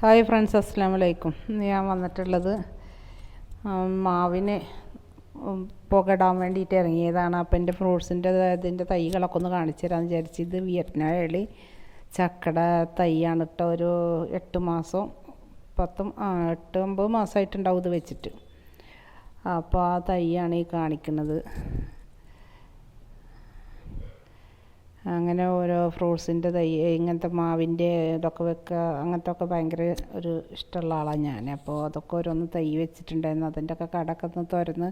Hi friends അസ്സാം വലൈക്കും ഞാൻ വന്നിട്ടുള്ളത് മാവിനെ പുകടാൻ വേണ്ടിയിട്ട് ഇറങ്ങിയതാണ്. അപ്പം എന്റെ ഫ്രൂട്ട്സിന്റെ ഇതിന്റെ തൈകളൊക്കെ ഒന്ന് കാണിച്ചു തരാമെന്ന് വിചാരിച്ചു ഇത് വിയറ്റ്നാം ഏളി ചക്കട തൈയാണ് കേട്ടോ. ഒരു എട്ട് മാസം പത്തും എട്ട് ഒമ്പത് മാസമായിട്ടുണ്ടാവും ഇത് വെച്ചിട്ട്. അപ്പോൾ ആ തൈയാണ് ഈ കാണിക്കുന്നത്. അങ്ങനെ ഓരോ ഫ്രൂട്ട്സിന്റെ തൈ ഇങ്ങനത്തെ മാവിന്റെ ഇതൊക്കെ വെക്കുക അങ്ങനത്തെ ഒക്കെ ഭയങ്കര ഒരു ഇഷ്ടമുള്ള ആളാണ് ഞാൻ. അപ്പോൾ അതൊക്കെ ഓരോന്ന് തൈ വെച്ചിട്ടുണ്ടായിരുന്നു. അതിന്റെ ഒക്കെ കടക്കെ ഒന്ന് തുറന്ന്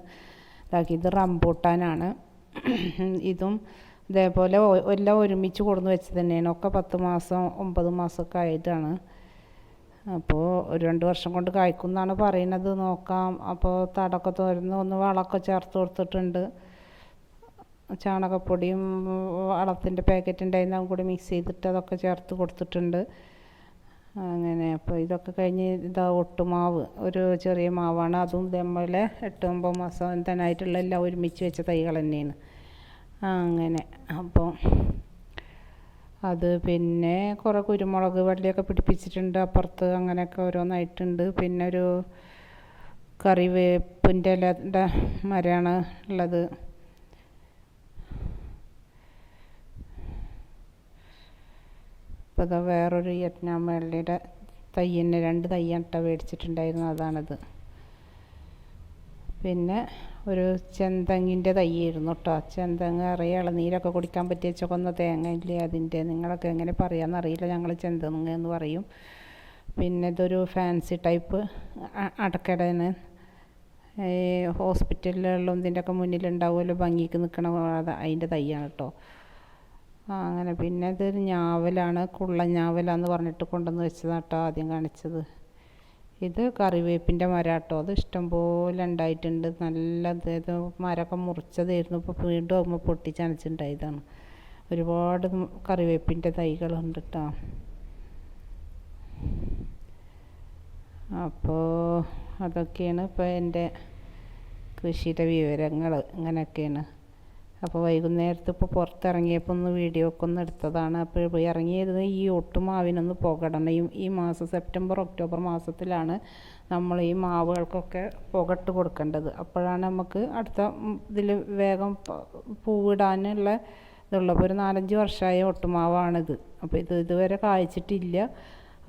ഇതാക്കി. ഇത് റംബൂട്ടാനാണ്. ഇതും ഇതേപോലെ എല്ലാം ഒരുമിച്ച് കൊടുന്ന് വെച്ച് തന്നെയാണ്. ഒക്കെ പത്ത് മാസം ഒമ്പത് മാസമൊക്കെ ആയിട്ടാണ്. അപ്പോൾ ഒരു രണ്ട് വർഷം കൊണ്ട് കായ്ക്കും എന്നാണ് പറയുന്നത്. നോക്കാം. അപ്പോൾ തടമൊക്കെ തുറന്ന് ഒന്ന് വളമൊക്കെ ചേർത്ത് കൊടുത്തിട്ടുണ്ട്. ചാണകപ്പൊടിയും വളത്തിന്റെ പാക്കറ്റ് ഉണ്ടായിരുന്നു അതും കൂടി മിക്സ് ചെയ്തിട്ട് അതൊക്കെ ചേർത്ത് കൊടുത്തിട്ടുണ്ട്. അങ്ങനെ അപ്പോൾ ഇതൊക്കെ കഴിഞ്ഞ് ഇതാ ഒട്ടുമാവ് ഒരു ചെറിയ മാവാണ്. അതും ഇതേപോലെ എട്ട് ഒമ്പത് മാസം തന്നായിട്ടുള്ള എല്ലാം ഒരുമിച്ച് വെച്ച തൈകൾ തന്നെയാണ്. അങ്ങനെ അപ്പോൾ അത് പിന്നെ കുറേ കുരുമുളക് വള്ളിയൊക്കെ പിടിപ്പിച്ചിട്ടുണ്ട് അപ്പുറത്ത്. അങ്ങനെയൊക്കെ ഓരോന്നായിട്ടുണ്ട്. പിന്നെ ഒരു കറിവേപ്പിന്റെ ഇലയുടെ മരമാണ് ഉള്ളത്. ഇപ്പോൾ ഇതാ വേറൊരു വിയറ്റ്നാം വെള്ളിയുടെ തൈ രണ്ട് തൈയാട്ട മേടിച്ചിട്ടുണ്ടായിരുന്നു അതാണത്. പിന്നെ ഒരു ചെന്തങ്ങിന്റെ തൈയായിരുന്നു കേട്ടോ ചെന്തങ്ങ് അറിയാം നീരൊക്കെ കുടിക്കാൻ പറ്റിയ ചുവന്ന തേങ്ങ ഇല്ലേ അതിന്റെ നിങ്ങളൊക്കെ എങ്ങനെ പറയാമെന്നറിയില്ല ഞങ്ങൾ ചെന്തങ്ങ എന്ന് പറയും. പിന്നെ ഇതൊരു ഫാൻസി ടൈപ്പ് അടക്കടന് ഈ ഹോസ്പിറ്റലിലുള്ള ഇതിന്റെയൊക്കെ മുന്നിലുണ്ടാവുമല്ലോ ഭംഗിക്ക് നിൽക്കണ അത് അതിന്റെ തൈയാണ് കേട്ടോ അങ്ങനെ. പിന്നെ ഇതൊരു ഞാവലാണ് കുള്ള ഞാവലാന്ന് പറഞ്ഞിട്ട് കൊണ്ടുവന്ന് വെച്ചതാണ് കേട്ടോ ആദ്യം കാണിച്ചത്. ഇത് കറിവേപ്പിന്റെ മരം കേട്ടോ. അത് ഇഷ്ടംപോലെ ഉണ്ടായിട്ടുണ്ട്. നല്ല ഇത് മരമൊക്കെ മുറിച്ചതായിരുന്നു. ഇപ്പോൾ വീണ്ടും ആകുമ്പോൾ പൊട്ടിച്ചനച്ചുണ്ടായതാണ് ഒരുപാട് കറിവേപ്പിന്റെ തൈകളുണ്ട് കേട്ടോ. അപ്പോൾ അതൊക്കെയാണ് ഇപ്പോൾ എന്റെ കൃഷിയുടെ വിവരങ്ങൾ. ഇങ്ങനെയൊക്കെയാണ്. അപ്പോൾ വൈകുന്നേരത്ത് ഇപ്പോൾ പുറത്തിറങ്ങിയപ്പോൾ ഒന്ന് വീഡിയോ ഒക്കെ ഒന്ന് എടുത്തതാണ്. അപ്പോൾ ഇറങ്ങിയത് ഈ ഒട്ടുമാവിനൊന്ന് പുകടണയും ഈ മാസം സെപ്റ്റംബർ ഒക്ടോബർ മാസത്തിലാണ് നമ്മൾ ഈ മാവുകൾക്കൊക്കെ പുകട്ട് കൊടുക്കേണ്ടത്. അപ്പോഴാണ് നമുക്ക് അടുത്ത ഇതിൽ വേഗം പൂവിടാനുള്ള ഇതുള്ള ഒരു നാലഞ്ച് വർഷമായ ഒട്ടുമാവാണിത് അപ്പോൾ ഇത് ഇതുവരെ കായ്ച്ചിട്ടില്ല.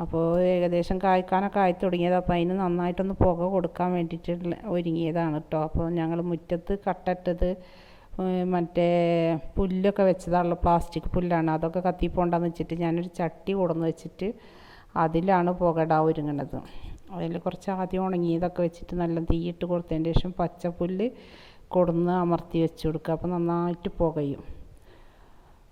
അപ്പോൾ ഏകദേശം കായ്ക്കാനൊക്കെ ആയി തുടങ്ങിയത്. അപ്പോൾ അതിന് നന്നായിട്ടൊന്ന് പുക കൊടുക്കാൻ വേണ്ടിയിട്ടുള്ള ഒരുങ്ങിയതാണ് കേട്ടോ. അപ്പോൾ ഞങ്ങൾ മുറ്റത്ത് കട്ടട്ടത് ഏഹ് മറ്റേ പുല്ലൊക്കെ വെച്ചതാണല്ലോ പ്ലാസ്റ്റിക് പുല്ലാണ്. അതൊക്കെ കത്തിപ്പോണ്ടെന്ന് വെച്ചിട്ട് ഞാനൊരു ചട്ടി കൊടുന്ന് വെച്ചിട്ട് അതിലാണ് പുകടാ ഒരുങ്ങണത്. അതിൽ കുറച്ച് ആദ്യം ഉണങ്ങിയതൊക്കെ വെച്ചിട്ട് നല്ല തീയിട്ട് കൊടുത്തതിന് ശേഷം പച്ചപ്പുല്ല് കൊടുന്ന് അമർത്തി വെച്ച് കൊടുക്കുക. അപ്പോൾ നന്നായിട്ട് പുകയും.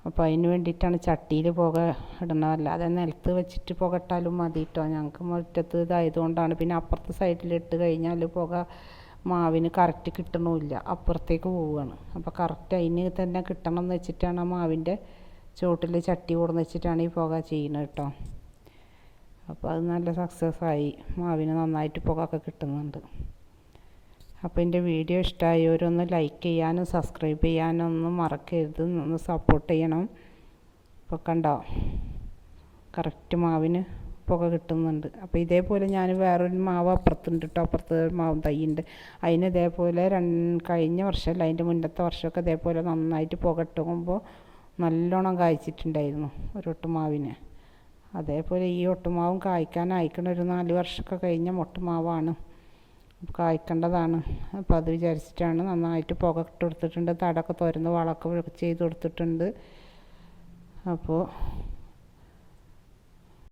അപ്പോൾ അതിന് വേണ്ടിയിട്ടാണ് ചട്ടിയിൽ പുക ഇടണത്. അല്ലാതെ നിലത്ത് വെച്ചിട്ട് പുക ഇട്ടാലും മതി കേട്ടോ ഞങ്ങൾക്ക് മുറ്റത്ത് ഇതായതുകൊണ്ടാണ്. പിന്നെ അപ്പുറത്തെ സൈഡിൽ ഇട്ട് കഴിഞ്ഞാൽ പുക മാവിന് കറക്റ്റ് കിട്ടണമില്ല. അപ്പുറത്തേക്ക് പോവുകയാണ്. അപ്പോൾ കറക്റ്റ് അതിന് തന്നെ കിട്ടണം എന്ന് വെച്ചിട്ടാണ് ആ മാവിന്റെ ചുവട്ടിൽ ചട്ടി കൊടുന്ന് വെച്ചിട്ടാണ് ഈ പുക ചെയ്യുന്നത് കേട്ടോ. അപ്പോൾ അത് നല്ല സക്സസ് ആയി. മാവിന് നന്നായിട്ട് പുക ഒക്കെ കിട്ടുന്നുണ്ട്. അപ്പോൾ എന്റെ വീഡിയോ ഇഷ്ടമായവരൊന്ന് ലൈക്ക് ചെയ്യാനും സബ്സ്ക്രൈബ് ചെയ്യാനും ഒന്നും മറക്കരുത്. ഒന്ന് സപ്പോർട്ട് ചെയ്യണം. ഇപ്പോൾ കണ്ടോ? കറക്റ്റ് മാവിന് പുക കിട്ടുന്നുണ്ട്. അപ്പോൾ ഇതേപോലെ ഞാൻ വേറൊരു മാവ് അപ്പുറത്തുണ്ട് കേട്ടോ അപ്പുറത്ത് മാവും തൈയുണ്ട്. അതിന് ഇതേപോലെ രണ്ട് കഴിഞ്ഞ വർഷമല്ല അതിന്റെ മുന്നത്തെ വർഷമൊക്കെ ഇതേപോലെ നന്നായിട്ട് പുക ഇട്ടുമ്പോൾ നല്ലോണം കായ്ച്ചിട്ടുണ്ടായിരുന്നു ഒരു ഒട്ടുമാവിന്. അതേപോലെ ഈ ഒട്ടുമാവും കായ്ക്കാൻ അയക്കണ ഒരു നാല് വർഷമൊക്കെ കഴിഞ്ഞ ഒട്ടുമാവാണ്. കായ്ക്കേണ്ടതാണ്. അപ്പോൾ അത് വിചാരിച്ചിട്ടാണ് നന്നായിട്ട് പുക ഇട്ട് കൊടുത്തിട്ടുണ്ട്. തടമൊക്കെ തുരന്ന് വളമൊക്കെ ചെയ്ത് കൊടുത്തിട്ടുണ്ട്. അപ്പോൾ